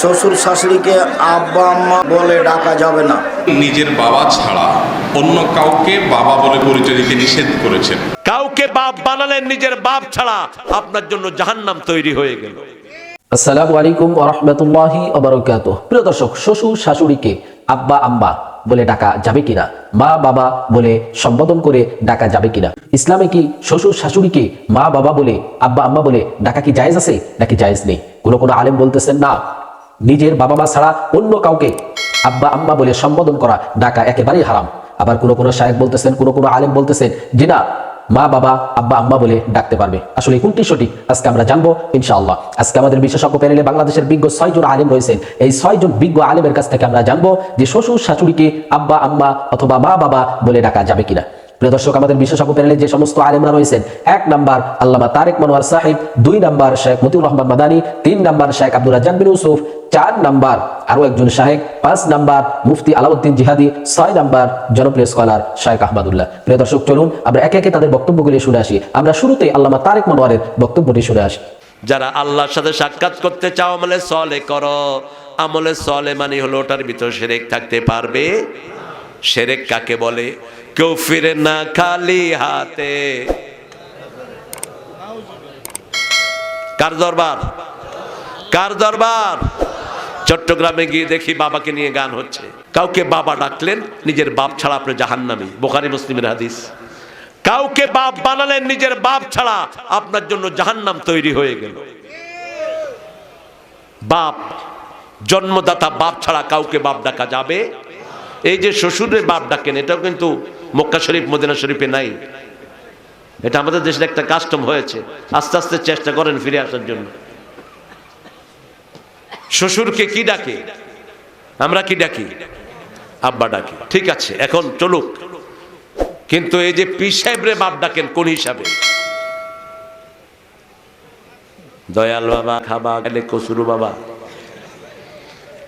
শ্বশুর শাশুড়িকে আব্বা আম্মা বলে ডাকা যাবে না। নিজের বাবা ছাড়া অন্য কাউকে বাবা বলে পরিচয় দিতে নিষেধ করেছেন। কাউকে বাপ বানালেন নিজের বাপ ছাড়া আপনার জন্য জাহান্নাম তৈরি হয়ে গেল। আসসালামু আলাইকুম রহমতুল্লাহি অবরকাত প্রিয় দর্শক শ্বশুর শাশুড়িকে আব্বা আম্মা বলে ডাকা যাবে কিনা মা বাবা বলে সম্বোধন করে ডাকা যাবে কিনা ইসলামে কি শ্বশুর শাশুড়িকে মা বাবা বলে আব্বা আম্মা বলে ডাকা কি জায়েজ আছে নাকি জায়েজ নেই? কোনো কোনো আলেম বলতেছেন না নিজের বাবা মা ছাড়া অন্য কাউকে আব্বা, আম্মা বলে সম্বোধন করা ডাকা একেবারেই হারাম। আবার কোনো কোনো শায়েক বলতেছেন, কোনো কোনো আলেম বলতেছেন যে না, মা, বাবা, আব্বা, আম্মা বলে ডাকতে পারবে। আসলে কোনটি সঠিক? আজকে আমরা জানব ইনশাআল্লাহ। আজকে আমাদের বিশেষজ্ঞ প্যানেলে বাংলাদেশের বিজ্ঞ ছয়জন আলেম রয়েছেন। এই ছয়জন বিজ্ঞ আলেমের কাছ থেকে আমরা জানব যে শ্বশুর শাশুড়িকে আব্বা, আম্মা অথবা মা, বাবা বলে ডাকা যাবে কিনা। প্রিয় দর্শক, আমাদের বিশেষজ্ঞ প্যানেলে যে সমস্ত আলেমরা রয়েছেন, এক নাম্বার আল্লামা তারেক মনোয়ার সাহেব, দুই নাম্বার শেখ মতিউর রহমান মাদানী, তিন নাম্বার শেখ আব্দুল রাজ্জাক বিন ইউসুফ, চার নাম্বার আরও একজন শাহেক, পাঁচ নাম্বার মুফতি আলাউদ্দিন জিহাদি, ছয় নাম্বার জনপ্রিয় স্কলার শাহেক আহমদুল্লাহ। প্রিয় দর্শক, চলুন আমরা একে একে তাদের বক্তব্যগুলি শুনে আসি। আমরা শুরুতে আল্লামা তারেক মনোয়ারের বক্তব্যটি শুনে আসি। যারা আল্লাহর সাথে সাক্ষাৎ করতে চাও, আমলে সলে করো। আমলে সলে মানে হলো ওটার ভিতর সেরেক থাকতে পারবে। সেরেক কাকে বলে? কেউ ফিরে না খালি হাতে। কার দরবার? কার দরবার? চট্টগ্রামে গিয়ে দেখি বাবাকে নিয়ে গান হচ্ছে। কাউকে বাবা ডাকলেন, নিজের বাপ ছাড়া আপনি জাহান্নামি। বোখারি মুসলিমের হাদিস। কাউকে বাপ বানালেন, নিজের বাপ ছাড়া আপনার জন্য জাহান্নাম তৈরি হয়ে গেল। বাপ, জন্মদাতা বাপ ছাড়া কাউকে বাপ ডাকা যাবে? এই যে শ্বশুরের বাপ ডাকেন, এটাও কিন্তু মক্কা শরীফ, মদিনা শরীফে নাই। এটা আমাদের দেশের একটা কাস্টম হয়েছে। আস্তে আস্তে চেষ্টা করেন ফিরে আসার জন্য। শ্বশুরকে কি ডাকে? আমরা কি ডাকি? আব্বা ডাকি। ঠিক আছে, এখন চলুক। কিন্তু এই যে পি সাহেবরে বাপ ডাকেন, কোন হিসাবে? দয়াল বাবা, খাবা গেলে কসুরু বাবা।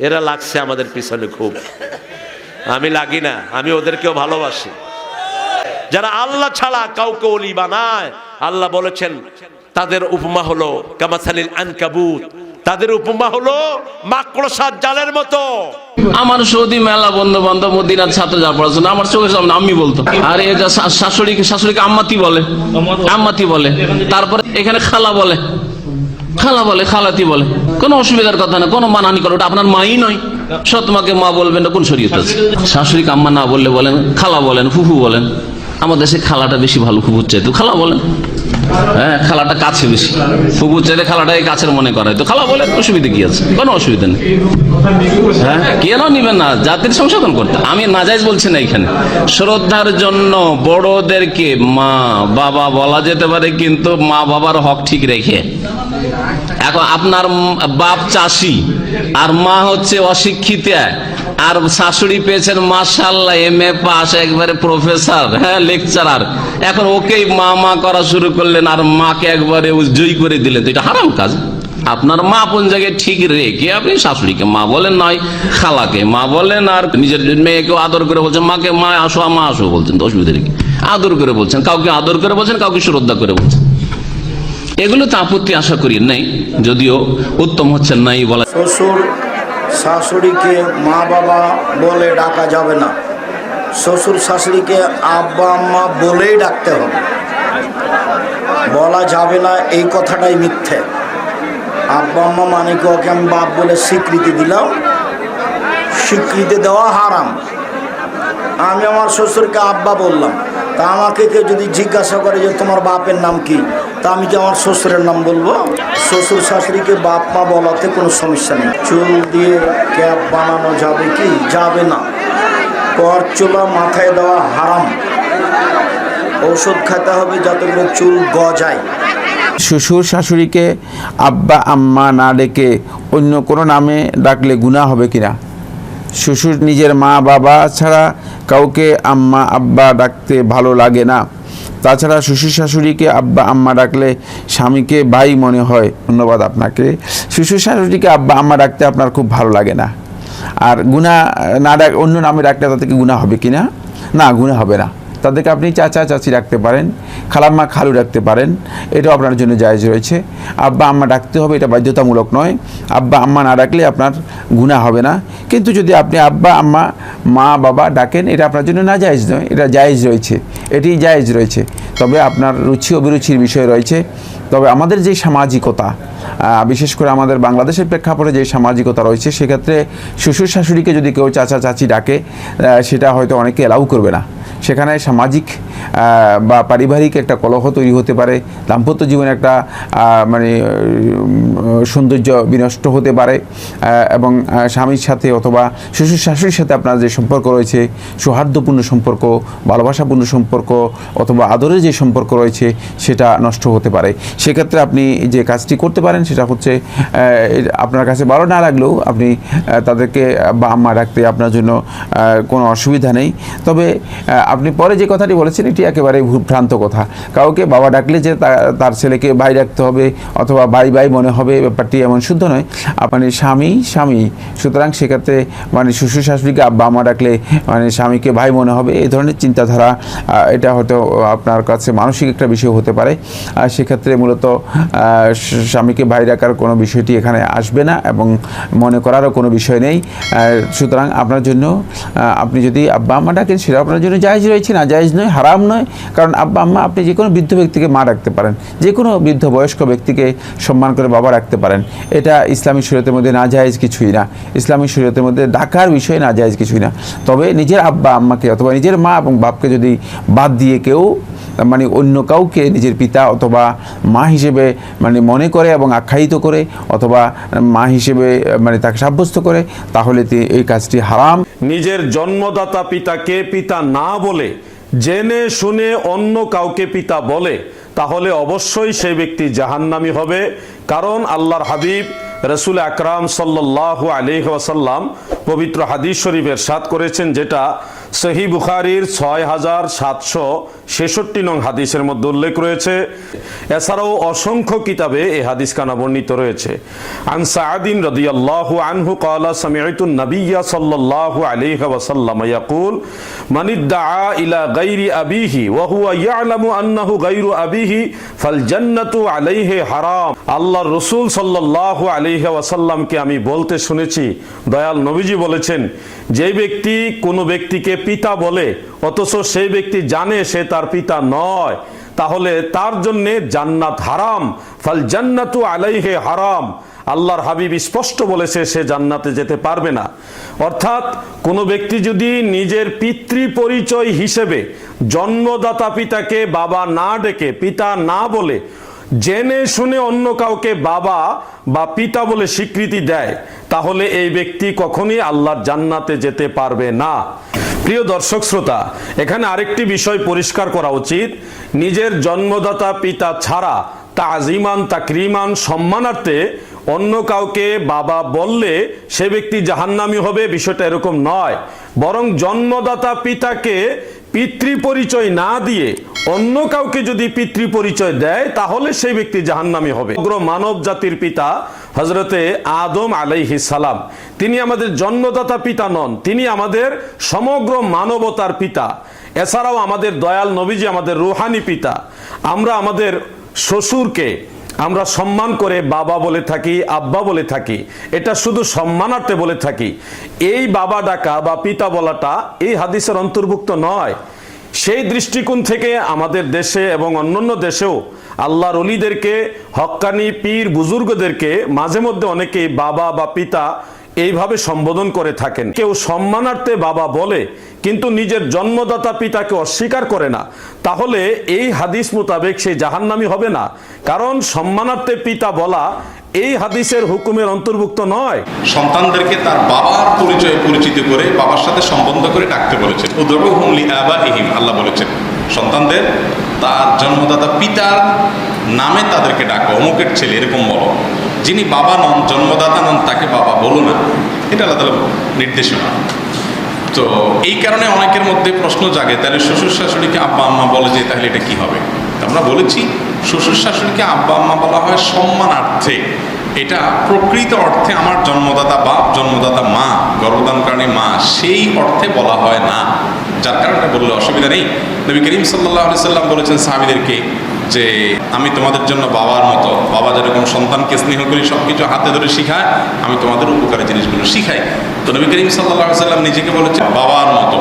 এরা লাগছে আমাদের পিছনে খুব। আমি লাগি না, আমি ওদেরকেও ভালোবাসি। যারা আল্লাহ ছাড়া কাউকে অলি বানায়, আল্লাহ বলেছেন, তাদের উপমা হলো কামাসালিল আনকাবুত। তাদের উপমা হলো মাকড়সার জালের মতো। আমার সৌদি মেলা বন্ধু বান্ধব মদিনার ছাত্র যা পড়াশোনা, আমার চোখের সামনে আম্মি বলতো। আর এই যে শা- শাশুড়িকে আম্মাতি বলে আম্মাতি বলে। তারপরে এখানে খালা বলে খালা বলে, খালাতি বলে। কোনো অসুবিধার কথা না, কোনো মানহানি করে, ওটা আপনার মাই নয়। সৎ মাকে মা বলবেন না কোন শরীয়ত আছে? শাশুড়িকে আম্মা না বললে বলেন, খালা বলেন, ফুফু বলেন, আমার দেশে খালাটা বেশি ভালো, ফুফুর চাইতো। খালা বলেন। হ্যাঁ খালাটা কাছে বেশি। ফুফুর চাইলে খালাটাকে কাছের মনে করায়। তো খালা বলেন, অসুবিধা কি আছে? কোনো অসুবিধা নেই। হ্যাঁ কেন নিবেন না? জাতির সংশোধন করতে। আমি নাজাইজ বলছি না এখানে। শ্রদ্ধার জন্য বড়দেরকে মা, বাবা বলা যেতে পারে, কিন্তু মা বাবার হক ঠিক রেখে এখন আপনার বাপ চাষি, আর মা হচ্ছে অশিক্ষিত, আর শাশুড়ি পেয়েছেন মাসাল্লাহ এম এ পাস একবারে প্রফেসর হ্যাঁ লেকচারার এখন ওকেই মা মা করা শুরু করলেন, আর মাকে একবারে জয়ী করে দিলেন। তো এটা হারাম কাজ। আপনার মা কোন জায়গায় ঠিক রেখে আপনি? শাশুড়িকে। মা বলেন নয় খালাকে। মা বলেন, আর নিজের মেয়েকেও আদর করে বলছেন, মাকে মা আসো মা আসো, বলছেন। অসুবিধা নেই। আদর করে বলছেন, কাউকে আদর করে বলছেন, কাউকে শ্রদ্ধা করে বলছেন। এগুলো তো আপত্তি আশা করি নাই, যদিও উত্তম হচ্ছে নাই বলা শ্বশুর শাশুড়িকে মা বাবা বলে ডাকা যাবে না। শ্বশুর শাশুড়িকে আব্বা আম্মা বলেই ডাকতে হবে। বলা যাবে না এই কথাটাই মিথ্যে। আব্বা আম্মা মানে কি ওকে আমি বাপ বলে স্বীকৃতি দিলাম? স্বীকৃতি দেওয়া হারাম। আমি আমার শ্বশুরকে আব্বা বললাম। তা আমাকে কেউ যদি জিজ্ঞাসা করে যে তোমার বাপের নাম কি? তা আমি কি আমার শ্বশুরের নাম বলব, শ্বশুর শাশুড়িকে বাপ মা বলাতে কোনো সমস্যা নেই। চুল দিয়ে ক্যাপ বানানো যাবে কি? যাবে না। কর চোলা মাথায় দেওয়া হারাম। ঔষধ খেতে হবে যাতে করে চুল গজায়। শ্বশুর শাশুড়িকে আব্বা, আম্মা না ডেকে অন্য কোনো নামে ডাকলে গুণা হবে কিনা শ্বশুর নিজের মা, বাবা ছাড়া কাউকে আম্মা, আব্বা ডাকতে ভালো লাগে না। তাছাড়া শ্বশুর শাশুড়িকে আব্বা, আম্মা ডাকলে স্বামীকে ভাই মনে হয়। ধন্যবাদ আপনাকে। শ্বশুর শাশুড়িকে আব্বা, আম্মা ডাকতে আপনার খুব ভালো লাগে না। আর গুণা না ডাক, অন্য নামে ডাকলে তাদেরকে গুণা হবে কি না না গুণা হবে না। তাদেরকে আপনি চাচা চাচি রাখতে পারেন, খালাম্মা খালু রাখতে পারেন, এটাও আপনার জন্য জায়েজ রয়েছে। আব্বা, আম্মা ডাকতে হবে, এটা বাধ্যতামূলক নয়। আব্বা, আম্মা না ডাকলে আপনার গুণা হবে না। কিন্তু যদি আপনি আব্বা, আম্মা, মা, বাবা ডাকেন, এটা আপনার জন্য না জায়েজ নয়, এটা জায়েজ রয়েছে। এটি জায়েজ রয়েছে। তবে আপনার রুচি, অভিরুচির বিষয় রয়েছে। তবে আমাদের যে সামাজিকতা বিশেষ করে আমাদের বাংলাদেশের প্রেক্ষাপটে যে সামাজিকতা রয়েছে, সেক্ষেত্রে শ্বশুর শাশুড়িকে যদি কেউ চাচা চাচি ডাকে সেটা হয়তো অনেকে এলাউ করবে না। সেখানে সামাজিক বা পারিবারিক একটা কলহ তৈরি হতে পারে, দাম্পত্য জীবনে একটা মানে সৌন্দর্য বিনষ্ট হতে পারে এবং স্বামীর সাথে অথবা শ্বশুর শাশুড়ির সাথে আপনার যে সম্পর্ক রয়েছে, সৌহার্দ্যপূর্ণ সম্পর্ক, ভালোবাসাপূর্ণ সম্পর্ক অথবা আদরের যে সম্পর্ক রয়েছে, সেটা নষ্ট হতে পারে। সেক্ষেত্রে আপনি যে কাজটি করতে পারেন, সেটা হচ্ছে আপনার কাছে ভালো না লাগলেও আপনি তাদেরকে বা আম্মা রাখতে আপনার জন্য কোনো অসুবিধা নেই। তবে আপনি পরে যে কথাটি বলেছেন, এটি একেবারে ভূ- ভ্রান্ত কথা। কাউকে বাবা ডাকলে যে তার ছেলেকে ভাই রাখতে হবে অথবা ভাই ভাই মনে হবে ব্যাপারটি এমন শুদ্ধ নয়। মানে স্বামী স্বামী, সুতরাং সেক্ষেত্রে মানে শ্বশুর শাশুড়িকে আব্বা, আম্মা ডাকলে মানে স্বামীকে ভাই মনে হবে, এই ধরনের চিন্তাধারা এটা হয়তো আপনার কাছে মানসিক একটা বিষয় হতে পারে। আর সেক্ষেত্রে মূলত স্বামীকে ভাই ডাকার কোনো বিষয়টি এখানে আসবে না এবং মনে করারও কোনো বিষয় নেই। সুতরাং আপনার জন্য আপনি যদি আব্বা, আম্মা ডাকেন সেটা আপনার জন্য জায়জ রয়েছে, না জায়জ নয়, হারাম নয়, কারণ আব্বা আম্মা আপনি যে কোনো বৃদ্ধ ব্যক্তিকে মা রাখতে পারেন, যে কোনো বৃদ্ধ বয়স্ক ব্যক্তিকে সম্মান করে বাবা রাখতে পারেন। এটা ইসলামী শরীয়তের মধ্যে না জায়েজ কিছুই না। ইসলামী শরীয়তের মধ্যে ডাকার বিষয় না জায়েজ কিছুই না। তবে নিজের আব্বা আম্মাকে অথবা নিজের মা এবং বাপকে যদি বাদ দিয়ে কেউ মানে অন্য কাউকে নিজের পিতা অথবা মা হিসেবে মানে মনে করে এবং আখ্যায়িত করে অথবা মা হিসেবে মানে তাকে সাব্যস্ত করে, তাহলে এই কাজটি হারাম। নিজের জন্মদাতা পিতাকে পিতা না বলে জেনে শুনে অন্য কাউকে পিতা বলে, তাহলে অবশ্যই সেই ব্যক্তি জাহান্নামি হবে। কারণ আল্লাহর হাবিব রসুল আকরাম সাল্লাহ আলিহাসাল্লাম পবিত্র হাদিস শরীফের সাত করেছেন, যেটা সহি বুখারির ছয় হাজার সাতশো ছেষট্টি নং হাদিসের মধ্যে উল্লেখ রয়েছে, এছাড়াও অসংখ্য কিতাবে এ হাদিস কানা বর্ণিত রয়েছে। আন সাআদিন রাদিয়াল্লাহু আনহু ক্বালা সামি'তু নাবিয়্যা সাল্লাল্লাহু আলাইহি ওয়াসাল্লাম ইয়াকুল মান ইদ্দাআ ইলা গায়রি আবিহি ওয়া হুয়া ইয়ালামু আন্নাহু গায়রু আবিহি ফাল জান্নাতু আলাইহি হারাম। আল্লাহর রাসূল সাল্লাল্লাহু আলাইহি ওয়াসাল্লামকে আমি বলতে শুনেছি, দয়াল নবীজি বলেছেন, যে ব্যক্তি কোনো ব্যক্তিকে পিতা বলে, অথচ সেই ব্যক্তি জানে সে তার পিতা নয়। তাহলে তার জন্য জান্নাত হারাম, ফাল জান্নাতু আলাইহে হারাম। আল্লাহর হাবিব স্পষ্ট বলেছে, সে জান্নাতে যেতে পারবে না। অর্থাৎ, কোনো ব্যক্তি যদি নিজের পিতৃ পরিচয় হিসেবে জন্মদাতা পিতাকে বাবা না ডেকে, পিতা না বলে, জেনে শুনে অন্য কাউকে বাবা বা পিতা বলে স্বীকৃতি দেয়, তাহলে এই ব্যক্তি কখনই আল্লাহর জান্নাতে যেতে পারবে না। প্রিয় দর্শক শ্রোতা, এখানে আরেকটি বিষয় পরিষ্কার করা উচিত। নিজের জন্মদাতা পিতা ছাড়া তাজিমান, তাকরিমান, সম্মানার্থে অন্য কাউকে বাবা বললে সে ব্যক্তি জাহান্নামি হবে, বিষয়টা এরকম নয়। বরং জন্মদাতা পিতাকে পিতৃ পরিচয় না দিয়ে অন্য কাউকে যদি পিতৃ পরিচয় দেয়, তাহলে সেই ব্যক্তি জাহান্নামি হবে। সমগ্র মানব জাতির পিতা হজরতে আদম আলাইহি সালাম, তিনি আমাদের জন্মদাতা পিতা নন, তিনি আমাদের সমগ্র মানবতার পিতা। এছাড়াও আমাদের দয়াল নবীজি আমাদের রুহানি পিতা। আমরা আমাদের শ্বশুরকে আমরা সম্মান করে বাবা বলে থাকি, আব্বা বলে থাকি। এটা শুধু সম্মানার্থে বলে থাকি। এই বাবা ডাকা বা পিতা বলাটা এই হাদিসের অন্তর্ভুক্ত নয়। সেই দৃষ্টিকোণ থেকে আমাদের দেশে এবং অন্যান্য দেশেও আল্লাহর অলিদেরকে, হক্কানি পীর বুজুর্গদেরকে, মাঝে মধ্যে অনেকেই বাবা বা পিতা এইভাবে সম্বোধন করে থাকেন। কেউ সম্মানার্থে বাবা বলে, কিন্তু নিজের জন্মদাতা পিতাকে অস্বীকার করে না। তাহলে এই হাদিস মোতাবেক সে জাহান্নামি হবে না। কারণ সম্মানার্থে পিতা বলা এই হাদিসের হুকুমের অন্তর্ভুক্ত নয়। সন্তানদেরকে তার বাবার পরিচয়ে পরিচিত করে বাবার সাথে সম্বন্ধ করে ডাকতে বলেছেন। আল্লাহ বলেছেন। সন্তানদের তার জন্মদাতা পিতার নামে তাদেরকে ডাকো, অমুকের ছেলে, এরকম বলো। যিনি বাবা নন, জন্মদাতা নন, তাকে বাবা বলো না। এটা আল্লাহ তাআলা নির্দেশনা। তো এই কারণে অনেকের মধ্যে প্রশ্ন জাগে, তাহলে শ্বশুর শাশুড়িকে আব্বা আম্মা বলে যে, তাহলে এটা কি হবে? আমরা বলেছি, শ্বশুর শাশুড়িকে আব্বা আম্মা বলা হয় সম্মানার্থে। এটা প্রকৃত অর্থে আমার জন্মদাতা বাপ, জন্মদাতা মা গর্ভদানকারী মা, সেই অর্থে বলা হয় না। যার কারণে বললে অসুবিধা নেই। নবী করিম সাল্লাহ সাল্লাম বলেছেন সাহাবিদেরকে যে আমি তোমাদের জন্য বাবার মতো, বাবা যেরকম সন্তানকে স্নেহ করি সব কিছু হাতে ধরে শিখায়, আমি তোমাদের উপকারী জিনিসগুলো শিখাই। তো নবী করিম সাল্লাহ সাল্লাম নিজেকে বলেছে বাবার মতো।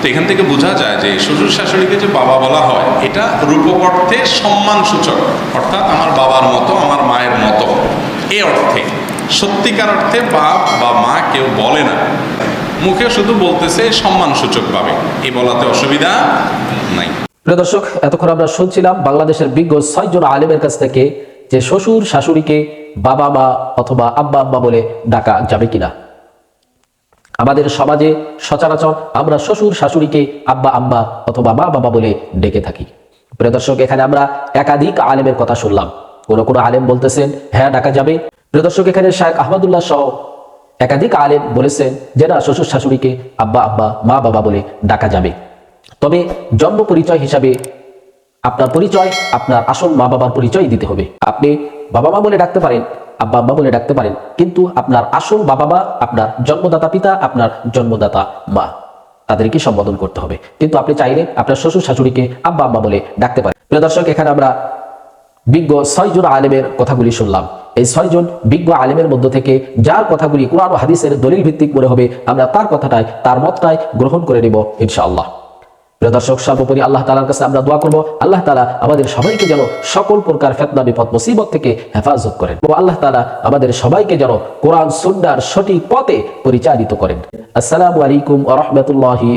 তো এখান থেকে বোঝা যায় যে শ্বশুর শাশুড়িকে যে বাবা বলা হয়, এটা রূপক অর্থে সম্মান সূচক অর্থাৎ আমার বাবার মতো, আমার মায়ের মতো। এই অর্থে, সত্যিকার অর্থে বাপ বা মা কেউ বলে না। মুখে শুধু বলতেছে সম্মান সূচক ভাবে এই বলাতে অসুবিধা নাই। প্রিয় দর্শক, এতক্ষণ আমরা শুনছিলাম বাংলাদেশের বিজ্ঞ ছয়জন আলেমের কাছ থেকে যে শ্বশুর শাশুড়িকে বাবা মা অথবা আব্বা আব্বা বলে ডাকা যাবে কিনা। আমাদের সমাজে সচরাচর আমরা শ্বশুর শাশুড়িকে আব্বা আম্মা অথবা মা বাবা বলে ডেকে থাকি। প্রিয় দর্শক, এখানে আমরা একাধিক আলেমের কথা শুনলাম। কোন কোন আলেম বলতেছেন হ্যাঁ ডাকা যাবে। প্রিয় দর্শক, এখানে শাহেখ আহমদুল্লাহ সহ একাধিক আলেম বলেছেন যে না শ্বশুর শাশুড়িকে আব্বা আব্বা মা বাবা বলে ডাকা যাবে। তবে জন্ম পরিচয় হিসাবে আপনার পরিচয়, আপনার আসল মা বাবার পরিচয় দিতে হবে। আপনি বাবা মা বলে ডাকতে পারেন, আব্বা আব্বা বলে ডাকতে পারেন, কিন্তু আপনার আসল বাবা মা, আপনার জন্মদাতা পিতা, আপনার জন্মদাতা মা, তাদেরকে সম্বোধন করতে হবে। কিন্তু আপনি চাইলে আপনার শ্বশুর শাশুড়িকে আব্বা আব্বা বলে ডাকতে পারেন। প্রিয় দর্শক, এখানে আমরা বিজ্ঞ ছয়জন আলেমের কথাগুলি শুনলাম। এই ছয়জন বিজ্ঞ আলেমের মধ্য থেকে যার কথাগুলি কোরআন হাদিসের দলিল ভিত্তিক মনে হবে, আমরা তার কথাটাই, তার মতটাই গ্রহণ করে নেব, ইনশাআল্লাহ। প্রিয় দর্শক, সর্বোপরি আল্লাহ তালার কাছে আমরা দোয়া করব। আল্লাহ তালা আমাদের সবাইকে যেন সকল প্রকার ফেতনা, বিপদ, মুসিবত থেকে হেফাজত করেন ও আল্লাহ তালা আমাদের সবাইকে যেন কোরআন সুন্নার সঠিক পথে পরিচালিত করেন। আসসালামু আলাইকুম আ রহমতুল্লাহি